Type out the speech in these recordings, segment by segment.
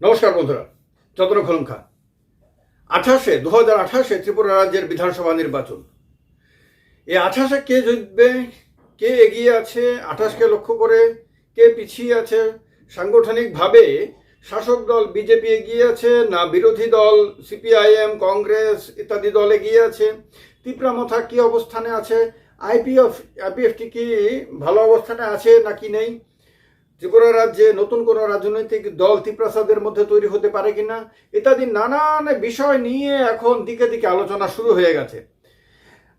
নমস্কার বন্ধুরা যতন খলঙ্কা আঠাশে দু হাজার আঠাশে ত্রিপুরা রাজ্যের বিধানসভা নির্বাচন। এই আঠাশে কে জিতবে, কে এগিয়ে আছে, আঠাশকে লক্ষ্য করে কে পিছিয়ে আছে, সাংগঠনিকভাবে শাসক দল বিজেপি এগিয়ে আছে না বিরোধী দল, সিপিআইএম, কংগ্রেস ইত্যাদি দল এগিয়ে আছে? তিপ্রামথা কি অবস্থানে আছে? আইপিএফ, আইপিএফটি কি ভালো অবস্থানে আছে নাকি নেই? ত্রিপুরা রাজ্যে নতুন কোনো রাজনৈতিক দল ত্রিপ্রাসাদের মধ্যে তৈরি হতে পারে কিনা, ইত্যাদি নানান বিষয় নিয়ে এখন দিকে দিকে আলোচনা শুরু হয়ে গেছে।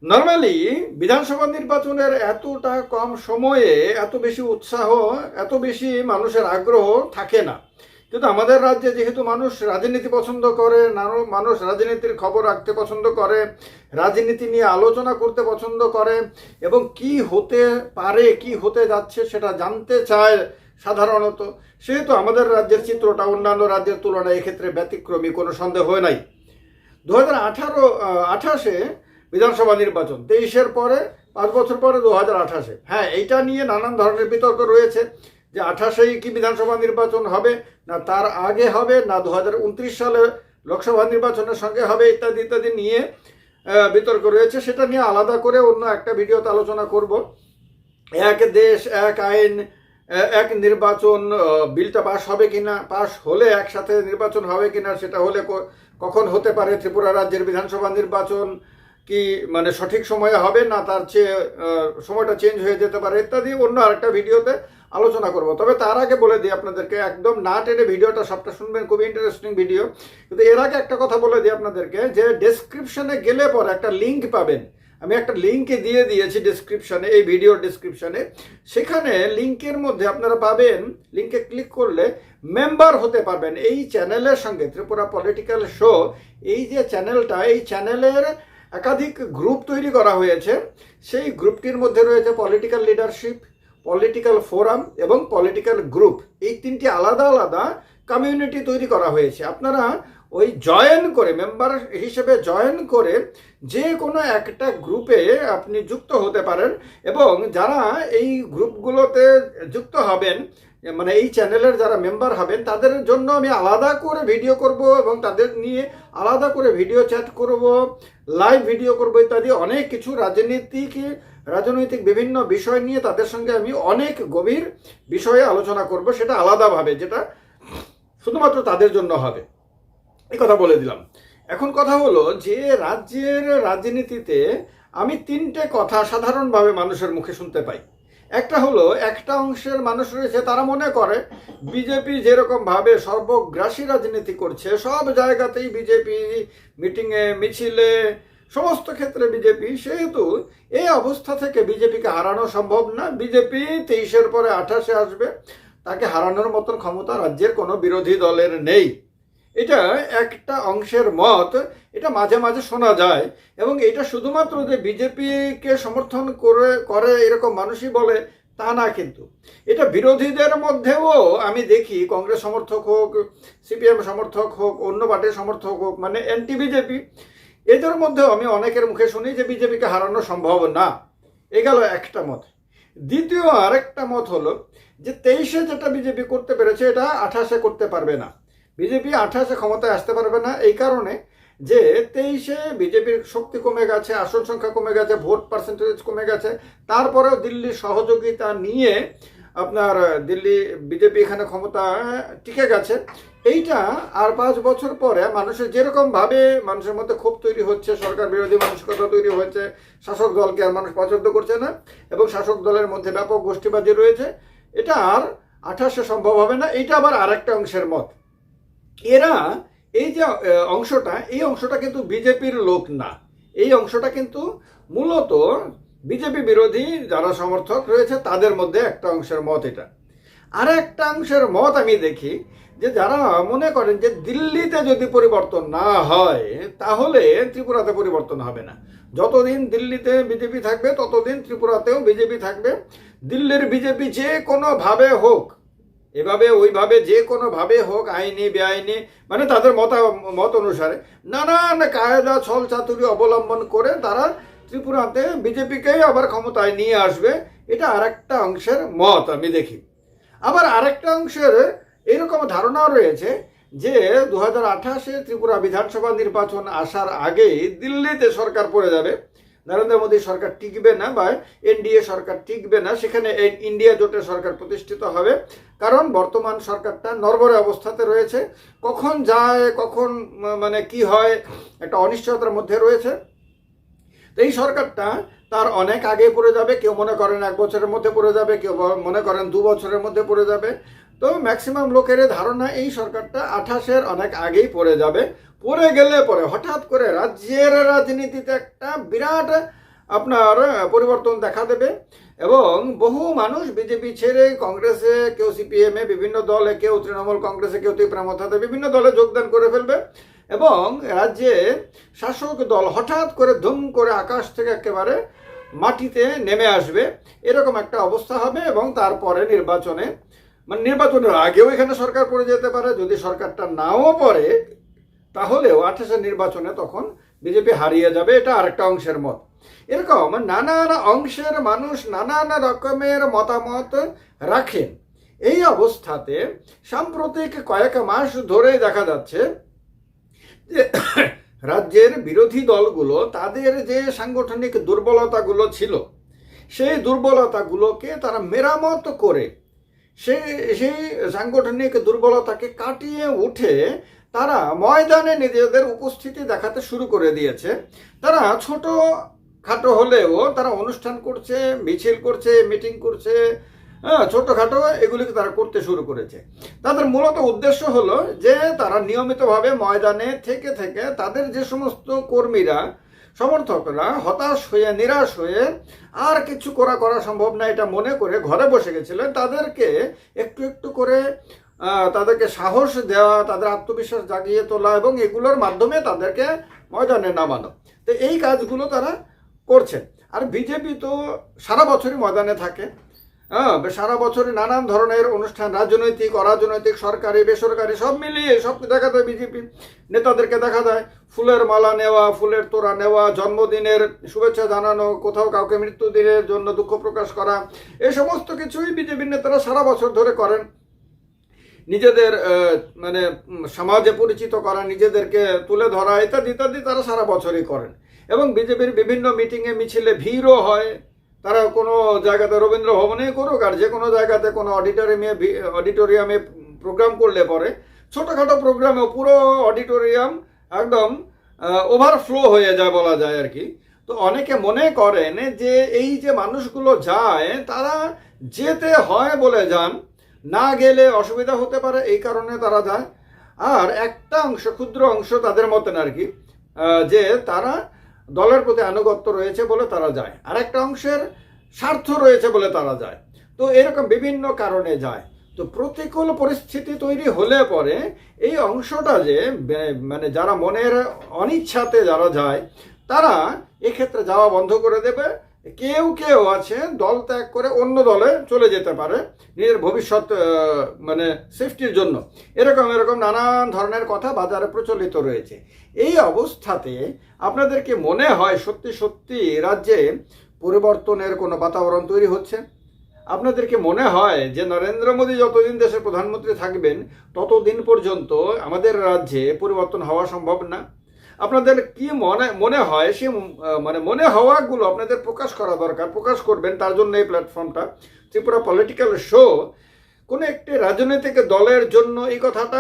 নর্মালি, বিধানসভা নির্বাচনের এতটা কম সময়ে এত বেশি উৎসাহ, এত বেশি মানুষের আগ্রহ থাকে না। কিন্তু আমাদের রাজ্যে যেহেতু মানুষ রাজনীতি পছন্দ করে মানুষ রাজনীতির খবর রাখতে পছন্দ করে, রাজনীতি নিয়ে আলোচনা করতে পছন্দ করে, এবং কি হতে পারে, কি হতে যাচ্ছে সেটা জানতে চায় সাধারণত, সেহেতু আমাদের রাজ্যের চিত্রটা অন্যান্য রাজ্যের তুলনায় এক্ষেত্রে ব্যতিক্রমী, কোনো সন্দেহ হয় নাই। দু হাজার আঠারো আঠাশে বিধানসভা নির্বাচন, তেইশের পরে, পাঁচ বছর পরে দু হাজার আঠাশে। হ্যাঁ এইটা নিয়ে নানান ধরনের বিতর্ক রয়েছে যে আঠাশেই কি বিধানসভা নির্বাচন হবে, না তার আগে হবে, না দু হাজার উনত্রিশ সালে লোকসভা নির্বাচনের সঙ্গে হবে, ইত্যাদি ইত্যাদি নিয়ে বিতর্ক রয়েছে। সেটা নিয়ে আলাদা করে অন্য একটা ভিডিওতে আলোচনা করব। এক দেশ, এক আইন এক নির্বাচন বিলটা পাশ হবে কিনা, পাশ হলে একসাথে নির্বাচন হবে কিনা সেটা হলে কখন হতে পারে? ত্রিপুরা রাজ্যের বিধানসভা নির্বাচন কি মানে সঠিক সময়ে হবে না তার চেয়ে সময়টা চেঞ্জ হয়ে যেতে পারে ইত্যাদি অন্য আরেকটা ভিডিওতে আলোচনা করব। তবে তার আগে বলে দিই আপনাদেরকে, একদম না টেনে ভিডিওটা সবটা শুনবেন, খুবই ইন্টারেস্টিং ভিডিও কিন্তু এর আগে একটা কথা বলে দিই আপনাদেরকে যে ডেসক্রিপশনে গেলে পরে একটা লিঙ্ক পাবেন। আমি একটা লিঙ্কে দিয়ে দিয়েছি ডিসক্রিপশনে এই ভিডিওর ডিসক্রিপশনে সেখানে লিঙ্কের মধ্যে আপনারা পাবেন লিঙ্কে ক্লিক করলে মেম্বার হতে পারবেন এই চ্যানেলের সঙ্গে, ত্রিপুরা পলিটিক্যাল শো এই যে চ্যানেলটা এই চ্যানেলের একাধিক গ্রুপ তৈরি করা হয়েছে। সেই গ্রুপটির মধ্যে রয়েছে পলিটিক্যাল লিডারশিপ পলিটিক্যাল ফোরাম এবং পলিটিক্যাল গ্রুপ এই তিনটি আলাদা আলাদা কমিউনিটি তৈরি করা হয়েছে। আপনারা ওই জয়েন করে মেম্বার হিসেবে জয়েন করে যে কোনো একটা গ্রুপে আপনি যুক্ত হতে পারেন এবং যারা এই গ্রুপগুলোতে যুক্ত হবেন মানে এই চ্যানেলের যারা মেম্বার হবেন, তাদের জন্য আমি আলাদা করে ভিডিও করব এবং তাদের নিয়ে আলাদা করে ভিডিও চ্যাট করব লাইভ ভিডিও করব ইত্যাদি অনেক কিছু রাজনীতিক, রাজনৈতিক বিভিন্ন বিষয় নিয়ে তাদের সঙ্গে আমি অনেক গভীর বিষয়ে আলোচনা করব, সেটা আলাদাভাবে, যেটা শুধুমাত্র তাদের জন্য হবে। এই কথা বলে দিলাম। এখন কথা হলো যে রাজ্যের রাজনীতিতে আমি তিনটে কথা সাধারণভাবে মানুষের মুখে শুনতে পাই। একটা হলো, একটা অংশের মানুষ রয়েছে, তারা মনে করে বিজেপি যেরকম ভাবে সর্বগ্রাসী রাজনীতি করছে, সব জায়গাতেই বিজেপি, মিটিংয়ে মিছিলে, সমস্ত ক্ষেত্রে বিজেপি, সেহেতু এই অবস্থা থেকে বিজেপিকে হারানো সম্ভব না। বিজেপি তেইশের পরে আঠাশে আসবে, তাকে হারানোর মতন ক্ষমতা রাজ্যের কোনো বিরোধী দলের নেই। এটা একটা অংশের মত, এটা মাঝে মাঝে শোনা যায়। এবং এটা শুধুমাত্র যে বিজেপিকে সমর্থন করে করে এরকম মানুষই বলে, তা না কিন্তু। এটা বিরোধীদের মধ্যেও আমি দেখি, কংগ্রেস সমর্থক হোক, সিপিএম সমর্থক হোক, অন্য পার্টির সমর্থক হোক মানে অ্যান্টি বিজেপি, এদের মধ্যেও আমি অনেকের মুখে শুনি যে বিজেপিকে হারানো সম্ভব না। এ গেল একটা মত। দ্বিতীয় আরেকটা মত হলো যে তেইশে যেটা বিজেপি করতে পেরেছে, এটা আঠাশে করতে পারবে না। বিজেপি আঠাশে ক্ষমতায় আসতে পারবে না। এই কারণে যে তেইশে বিজেপির শক্তি কমে গেছে, আসন সংখ্যা কমে গেছে, ভোট পার্সেন্টেজ কমে গেছে, তারপরেও দিল্লির সহযোগিতা নিয়ে আপনার দিল্লি বিজেপি এখানে ক্ষমতা টিকে গেছে। এইটা আর পাঁচ বছর পরে মানুষের যেরকম ভাবে মানুষের মধ্যে ক্ষোভ তৈরি হচ্ছে, সরকার বিরোধী মানসিকতা তৈরি হয়েছে, শাসক দলকে আর মানুষ পছন্দ করছে না, এবং শাসক দলের মধ্যে ব্যাপক গোষ্ঠীবাজি রয়েছে, এটা আর আঠাশে সম্ভব হবে না। এটা আবার আরেকটা অংশের মত। এরা এই যে অংশটা, এই অংশটা কিন্তু বিজেপির লোক না। এই অংশটা কিন্তু মূলত বিজেপি বিরোধী যারা সমর্থক রয়েছে, তাদের মধ্যে একটা অংশের মত এটা। আর একটা অংশের মত আমি দেখি যে, যারা মনে করেন যে, দিল্লিতে যদি পরিবর্তন না হয়, তাহলে ত্রিপুরাতে পরিবর্তন হবে না। যতদিন দিল্লিতে বিজেপি থাকবে, ততদিন ত্রিপুরাতেও বিজেপি থাকবে। দিল্লির বিজেপি যে কোনোভাবে হোক এভাবে, ওইভাবে, যে কোনোভাবে হোক, আইনি, বেআইনি মানে তাদের মত মত অনুসারে নানান কায়দা ছল চাতুরি অবলম্বন করে তারা ত্রিপুরাতে বিজেপিকেই আবার ক্ষমতায় নিয়ে আসবে। এটা আরেকটা অংশের মত আমি দেখি। আবার আরেকটা অংশের এরকম ধারণাও রয়েছে যে দু হাজার ত্রিপুরা বিধানসভা নির্বাচন আসার আগেই দিল্লিতে সরকার পড়ে যাবে। নরেন্দ্র মোদী সরকার টিকবে না বা এনডিএ সরকার টিকবে না, সেখানে ইন্ডিয়া জোটের সরকার প্রতিষ্ঠিত হবে। কারণ বর্তমান সরকারটা নরবরে অবস্থাতে রয়েছে। কখন যায়, কখন মানে কি হয়, একটা অনিশ্চয়তার মধ্যে রয়েছে। তো এই সরকারটা তার অনেক আগে পড়ে যাবে, কেউ মনে করেন এক বছরের মধ্যে পড়ে যাবে, কেউ মনে করেন দু বছরের মধ্যে পড়ে যাবে। তো ম্যাক্সিমাম লোকের ধারণা এই সরকারটা আঠাশের অনেক আগেই পড়ে যাবে। পড়ে গেলে পরে হঠাৎ করে রাজ্যের রাজনীতিতে একটা বিরাট, আপনার, পরিবর্তন দেখা দেবে এবং বহু মানুষ বিজেপি ছেড়ে কংগ্রেসে, কেউ সিপিএমে বিভিন্ন দলে, কেউ তৃণমূল কংগ্রেসে, কেউ ত্রিপুরা মথাতে বিভিন্ন দলে যোগদান করে ফেলবে। এবং রাজ্যে শাসক দল হঠাৎ করে ধুম করে আকাশ থেকে একেবারে মাটিতে নেমে আসবে। এরকম একটা অবস্থা হবে এবং তারপরে নির্বাচনে মানে নির্বাচনের আগেও এখানে সরকার পড়ে যেতে পারে। যদি সরকারটা নাও পড়ে, তাহলেও আঠাশের নির্বাচনে তখন বিজেপি হারিয়ে যাবে। এটা আরেকটা অংশের মত। এরকম নানান অংশের মানুষ নানান রকমের মতামত রাখেন এই অবস্থাতে সাম্প্রতিক কয়েক মাস ধরে দেখা যাচ্ছে রাজ্যের বিরোধী দলগুলো তাদের যে সাংগঠনিক দুর্বলতাগুলো ছিল, সেই দুর্বলতাগুলোকে তারা মেরামত করে সেই সেই সাংগঠনিক দুর্বলতাকে কাটিয়ে উঠে তারা ময়দানে নিজেদের উপস্থিতি দেখাতে শুরু করে দিয়েছে। তারা ছোট খাটো হলেও তারা অনুষ্ঠান করছে, মিছিল করছে, মিটিং করছে হ্যাঁ ছোটখাটো এগুলিকে তারা করতে শুরু করেছে। তাদের মূলত উদ্দেশ্য হলো যে তারা নিয়মিতভাবে ময়দানে থেকে থেকে তাদের যে সমস্ত কর্মীরা, সমর্থকরা হতাশ হয়ে, নিরাশ হয়ে আর কিছু করা করা সম্ভব না এটা মনে করে ঘরে বসে গেছিলেন, তাদেরকে একটু একটু করে তাদেরকে সাহস দেওয়া, তাদের আত্মবিশ্বাস জাগিয়ে তোলা এবং এগুলোর মাধ্যমে তাদেরকে ময়দানে নামানো। তো এই কাজগুলো তারা করছে আর বিজেপি তো সারা বছরই ময়দানে থাকে। সারা বছরই নানান ধরনের অনুষ্ঠান, রাজনৈতিক, অরাজনৈতিক, সরকারি, বেসরকারি, সব মিলিয়ে সব দেখা যায় বিজেপি। নেতাদেরকে দেখা যায়, ফুলের মালা নেওয়া, ফুলের তোড়া নেওয়া, জন্মদিনের শুভেচ্ছা জানানো, কোথাও কাউকে মৃত্যুদিনের জন্য দুঃখ প্রকাশ করা এই সমস্ত কিছুই বিজেপির নেতারা সারা বছর ধরে করেন। নিজেদের মানে সমাজে পরিচিত করা, নিজেদেরকে তুলে ধরা, ইত্যাদি ইত্যাদি তারা সারা বছরই করেন। এবং বিজেপির বিভিন্ন মিটিংয়ে মিছিলে ভিড়ও হয়। তারা কোনো জায়গাতে রবীন্দ্র ভবনে করুক আর যে কোনো জায়গাতে কোনো অডিটোরিয়ামে অডিটোরিয়ামে প্রোগ্রাম করলে পরে ছোটোখাটো প্রোগ্রামেও পুরো অডিটোরিয়াম একদম ওভারফ্লো হয়ে যায় বলা যায় আর কি। তো অনেকে মনে করেন যে এই যে মানুষগুলো যায়, তারা যেতে হয় বলে যান, না গেলে অসুবিধা হতে পারে, এই কারণে তারা যায়। আর একটা অংশ, ক্ষুদ্র অংশ তাদের মতন আর কি যে তারা দলের প্রতি আনুগত্য রয়েছে বলে তারা যায়। আর একটা অংশের স্বার্থ রয়েছে বলে তারা যায়। তো এরকম বিভিন্ন কারণে যায়। তো প্রতিকূল পরিস্থিতি তৈরি হলে পরে এই অংশটা যে মানে যারা মনের অনিচ্ছাতে যারা যায়, তারা এক্ষেত্রে যাওয়া বন্ধ করে দেবে। কেউ কেউ আছে দল ত্যাগ করে অন্য দলে চলে যেতে পারে নিজের ভবিষ্যৎ মানে সেফটির জন্য। এরকম এরকম নানান ধরনের কথা বাজারে প্রচলিত রয়েছে। এই অবস্থাতে আপনাদেরকে মনে হয় সত্যি সত্যি রাজ্যে পরিবর্তনের কোনো বাতাবরণ তৈরি হচ্ছে? আপনাদের কি মনে হয় যে নরেন্দ্র মোদী যতদিন দেশের প্রধানমন্ত্রী থাকবেন, ততদিন পর্যন্ত আমাদের রাজ্যে পরিবর্তন হওয়া সম্ভব না? আপনাদের কি মনে মনে হয় সে মানে মনে হওয়াগুলো আপনাদের প্রকাশ করা দরকার, প্রকাশ করবেন তার জন্য এই প্ল্যাটফর্মটা ত্রিপুরা পলিটিক্যাল শো কোনো একটি রাজনৈতিক দলের জন্য এই কথাটা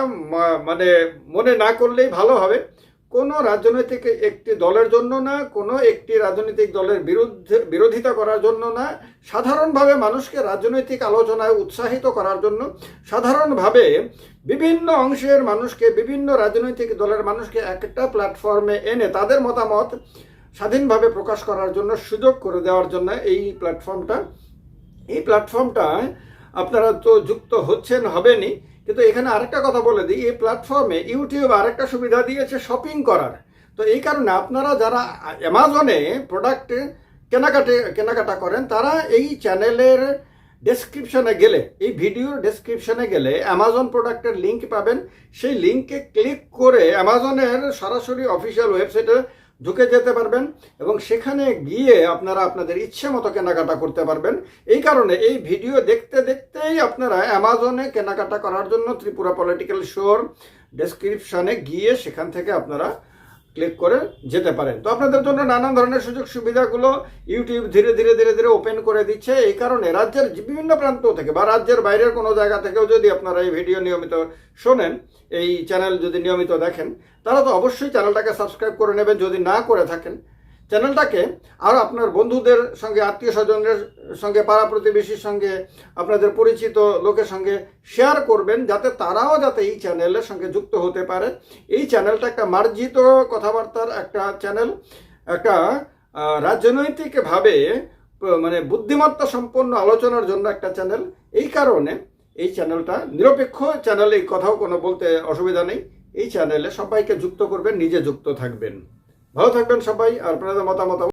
মানে মনে না করলেই ভালো হবে। কোনো রাজনৈতিক একটি দলের জন্য না, কোনো একটি রাজনৈতিক দলের বিরুদ্ধে বিরোধিতা করার জন্য না, সাধারণভাবে মানুষকে রাজনৈতিক আলোচনায় উৎসাহিত করার জন্য সাধারণভাবে বিভিন্ন অংশের মানুষকে, বিভিন্ন রাজনৈতিক দলের মানুষকে একটা প্ল্যাটফর্মে এনে তাদের মতামত স্বাধীনভাবে প্রকাশ করার জন্য সুযোগ করে দেওয়ার জন্য এই প্ল্যাটফর্মটা। এই প্ল্যাটফর্মটায় আপনারা তো যুক্ত হচ্ছেন, হবেনই। কিন্তু এখানে আরেকটা কথা বলে দিই, এই প্ল্যাটফর্মে ইউটিউব আরেকটা সুবিধা দিয়েছে শপিং করার। তো এই কারণে আপনারা যারা অ্যামাজনে প্রোডাক্ট কেনাকাটে, কেনাকাটা করেন, তারা এই চ্যানেলের ডেসক্রিপশনে গেলে, এই ভিডিওর ডেসক্রিপশনে গেলে অ্যামাজন প্রোডাক্টের লিঙ্ক পাবেন। সেই লিঙ্কে ক্লিক করে অ্যামাজনের সরাসরি অফিসিয়াল ওয়েবসাইটে ঢুকে যেতে পারবেন এবং সেখানে গিয়ে আপনারা আপনাদের ইচ্ছে মতো কেনাকাটা করতে পারবেন। এই কারণে এই ভিডিও দেখতে দেখতেই আপনারা অ্যামাজনে কেনাকাটা করার জন্য ত্রিপুরা পলিটিক্যাল শোর ডেসক্রিপশানে গিয়ে সেখান থেকে আপনারা ক্লিক করে যেতে পারেন। তো আপনাদের জন্য নানান ধরনের সুযোগ সুবিধাগুলো ইউটিউব ধীরে ধীরে ধীরে ধীরে ওপেন করে দিচ্ছে। এই কারণে রাজ্যের বিভিন্ন প্রান্ত থেকে বা রাজ্যের বাইরের কোনো জায়গা থেকেও যদি আপনারা এই ভিডিও নিয়মিত শোনেন, এই চ্যানেল যদি নিয়মিত দেখেন তারা তো অবশ্যই চ্যানেলটাকে সাবস্ক্রাইব করে নেবেন। যদি না করে থাকেন চ্যানেলটাকে আর আপনার বন্ধুদের সঙ্গে, আত্মীয় স্বজনের সঙ্গে পাড়া প্রতিবেশীর সঙ্গে, আপনাদের পরিচিত লোকের সঙ্গে শেয়ার করবেন যাতে তারাও যাতে এই চ্যানেলের সঙ্গে যুক্ত হতে পারে। এই চ্যানেলটা একটা মার্জিত কথাবার্তার একটা চ্যানেল, একটা রাজনৈতিকভাবে মানে বুদ্ধিমত্তা সম্পন্ন আলোচনার জন্য একটা চ্যানেল। এই কারণে এই চ্যানেলটা নিরপেক্ষ চ্যানেল এই কথাও কোনো বলতে অসুবিধা নেই। এই চ্যানেলে সবাইকে যুক্ত করবেন, নিজে যুক্ত থাকবেন। ভালো থাকবেন সবাই আর আপনাদের মতামত